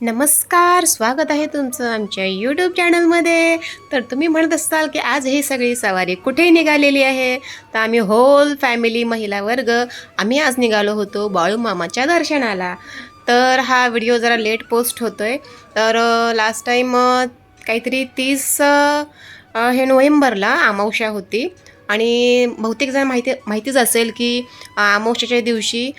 नमस्कार स्वागत आहे तुमचं आमच्या यूट्यूब चॅनलमध्ये तर तुम्ही म्हणत असाल की आज ही सगळी सवारी कुठे निघालेली आहे? तर आम्ही होल फॅमिली महिला वर्ग आम्ही आज निघालो होतो बाळूमामाच्या दर्शनाला. तर हा व्हिडिओ जरा लेट पोस्ट होतो आहे तर लास्ट टाईम काहीतरी तीस हे नोव्हेंबरला अमावस्या होती. आणि बहुतेक जण माहिती माहितीच असेल की अ, दिवशी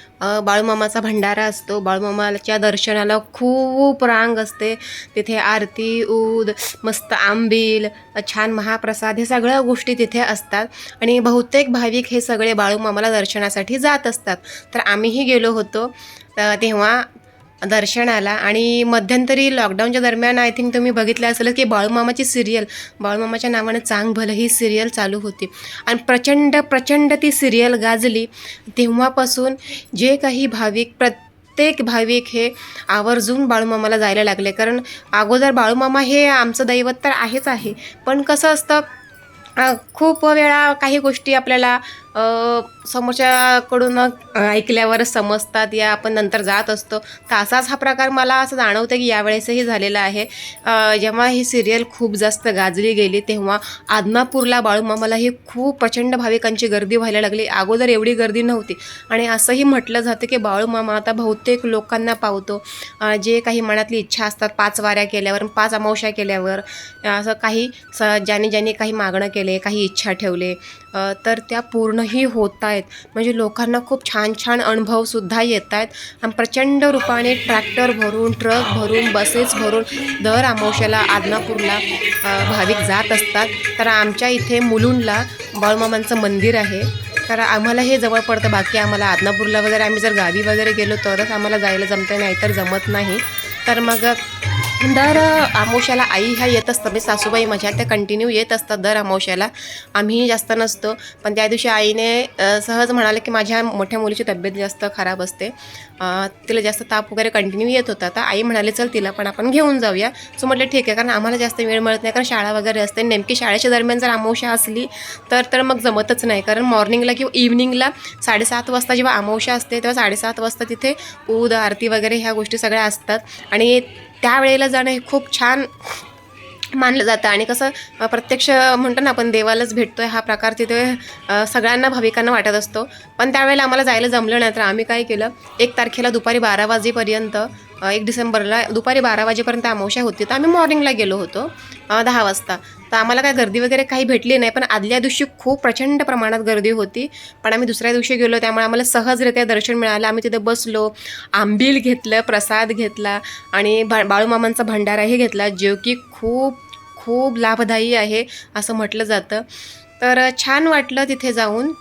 बाळूमामाचा भंडारा असतो. बाळूमामाच्या दर्शनाला खूप रांग असते. तिथे आरती ऊद मस्त आंबील छान महाप्रसाद हे सगळ्या गोष्टी तिथे असतात. आणि बहुतेक भाविक हे सगळे बाळूमामाला दर्शनासाठी जात असतात. तर आम्हीही गेलो होतो. तेव्हा दर्शनाला आणि मध्यंतरी लॉकडाऊनच्या दरम्यान आय थिंक तुम्ही बघितलं असेल की बाळूमामाची सिरियल बाळूमामाच्या नावानं चांग भलं ही सिरियल चालू होती. आणि प्रचंड प्रचंड ती सिरियल गाजली तेव्हापासून जे काही भाविक प्रत्येक भाविक हे आवर्जून बाळूमामाला जायला लागले. कारण अगोदर बाळूमामा हे आमचं दैवत तर आहेच आहे. पण कसं असतं खूप वेळा काही गोष्टी आपल्याला समोरच्याकडून ऐकल्यावर समजतात या आपण नंतर जात असतो. तर असाच हा प्रकार मला असं जाणवतं की यावेळेसही झालेला आहे. जेव्हा ही सिरियल खूप जास्त गाजली गेली तेव्हा आदमापूरला बाळूमामाला ही खूप प्रचंड भाविकांची गर्दी व्हायला लागली. अगोदर एवढी गर्दी नव्हती. आणि असंही म्हटलं जातं की बाळूमामा आता बहुतेक लोकांना पावतो. जे काही मनातली इच्छा असतात पाच वाऱ्या केल्यावर पाच अमावश्या केल्यावर असं काही स ज्याने ज्याने काही मागणं केले काही इच्छा ठेवले तर त्या पूर्ण अनुभवही होत आहेत म्हणजे लोकांना खूप छान छान अनुभवसुद्धा येत आहेत आणि प्रचंड रूपाने ट्रॅक्टर भरून ट्रक भरून बसेस भरून दर अमावश्याला आदनापूरला भाविक जात असतात. तर आमच्या इथे मुलुंडला बाळूमामांचं मंदिर आहे. तर आम्हाला हे जवळ पडतं बाकी आम्हाला आदनापूरला वगैरे आम्ही जर गावी वगैरे गेलो तरच आम्हाला जायला जमतं नाही तर जमत नाही. तर मग दर अमावस्याला आई ह्या येत असतात म्हणजे सासूबाई माझ्या त्या कंटिन्यू येत असतात दर अमावस्याला आम्ही जास्त नसतो. पण त्या दिवशी आईने सहज म्हणाले की माझ्या मोठ्या मुलीची तब्येत जास्त खराब असते. तिला जास्त ताप वगैरे कंटिन्यू येत होता. तर आई म्हणाले चल तिला पण आपण घेऊन जाऊया. सो म्हटलं ठीक आहे कारण आम्हाला जास्त वेळ मिळत नाही कारण शाळा वगैरे असते. नेमकी शाळेच्या दरम्यान जर अमावश्या असली तर तर मग जमतच नाही. कारण मॉर्निंगला किंवा इव्हनिंगला साडेसात वाजता जेव्हा अमावश्या असते तेव्हा साडेसात वाजता तिथे ऊद आरती वगैरे ह्या गोष्टी सगळ्या असतात. आणि त्यावेळेला जाणं हे खूप छान मानलं जातं. आणि कसं प्रत्यक्ष म्हणतो ना आपण देवालाच भेटतो आहे हा प्रकार तिथे सगळ्यांना भाविकांना वाटत असतो. पण त्यावेळेला आम्हाला जायला जमलं नाही. तर आम्ही काय केलं एक तारखेला दुपारी बारा वाजेपर्यंत एक डिसेंबरला दुपारी बारा वाजेपर्यंत अमावश्या होती तर आम्ही मॉर्निंगला गेलो होतो दहा वाजता. तर आम्हाला काय गर्दी वगैरे काही भेटली नाही पण आदल्या दिवशी खूप प्रचंड प्रमाणात गर्दी होती. पण आम्ही दुसऱ्या दिवशी गेलो त्यामुळे आम्हाला सहजरित्या दर्शन मिळालं. आम्ही तिथे बसलो आंबील घेतलं प्रसाद घेतला आणि भा बाळूमामांचा भंडाराही घेतला जो की खूप खूप लाभदायी आहे असं म्हटलं जातं. तर छान वाटलं तिथे जाऊन.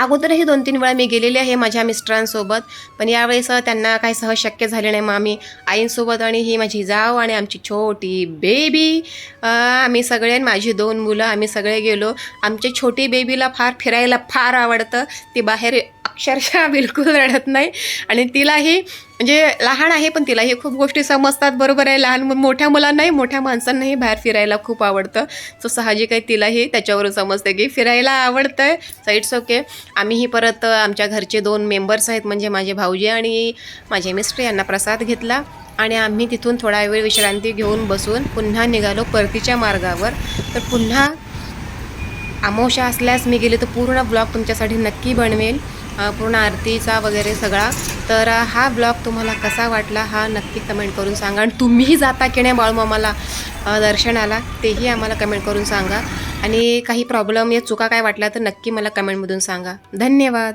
अगोदरही दोन तीन वेळा मी गेलेले आहे माझ्या मिस्टरांसोबत पण यावेळेस त्यांना काही सहज शक्य झाले नाही. मग आम्ही आईंसोबत आणि ही माझी जाव आणि आमची छोटी बेबी आम्ही सगळे आणि माझी दोन मुलं आम्ही सगळे गेलो. आमच्या छोटी बेबीला फार फिरायला फार आवडतं. ती बाहेर अक्षरशः बिलकुल रडत नाही. आणि तिलाही म्हणजे लहान आहे पण तिला हे खूप गोष्टी समजतात बरोबर आहे. लहान मोठ्या मुलांनाही मोठ्या माणसांनाही बाहेर फिरायला खूप आवडतं. सो साहजिक आहे तिलाही त्याच्यावरून समजते की फिरायला आवडतं आहे सो इट्स ओके आम्हीही परत आमच्या घरचे दोन मेंबर्स आहेत म्हणजे माझे भाऊजी आणि माझे मिस्टर यांना प्रसाद घेतला आणि आम्ही तिथून थोडा वेळ विश्रांती घेऊन बसून पुन्हा निघालो परतीच्या मार्गावर. तर पुन्हा आमोशा असल्यास मी गेले तर पूर्ण ब्लॉग तुमच्यासाठी नक्की बनवेल. पूर्ण आरतीचा वगैरे सगळा. तर हा ब्लॉग तुम्हाला कसा वाटला हा नक्की कमेंट करून सांगा. आणि तुम्हीही जाता की नाही बाळूमामाला दर्शनाला तेही आम्हाला कमेंट करून सांगा. आणि काही प्रॉब्लेम या चुका काय वाटल्या तर नक्की मला कमेंटमधून सांगा. धन्यवाद.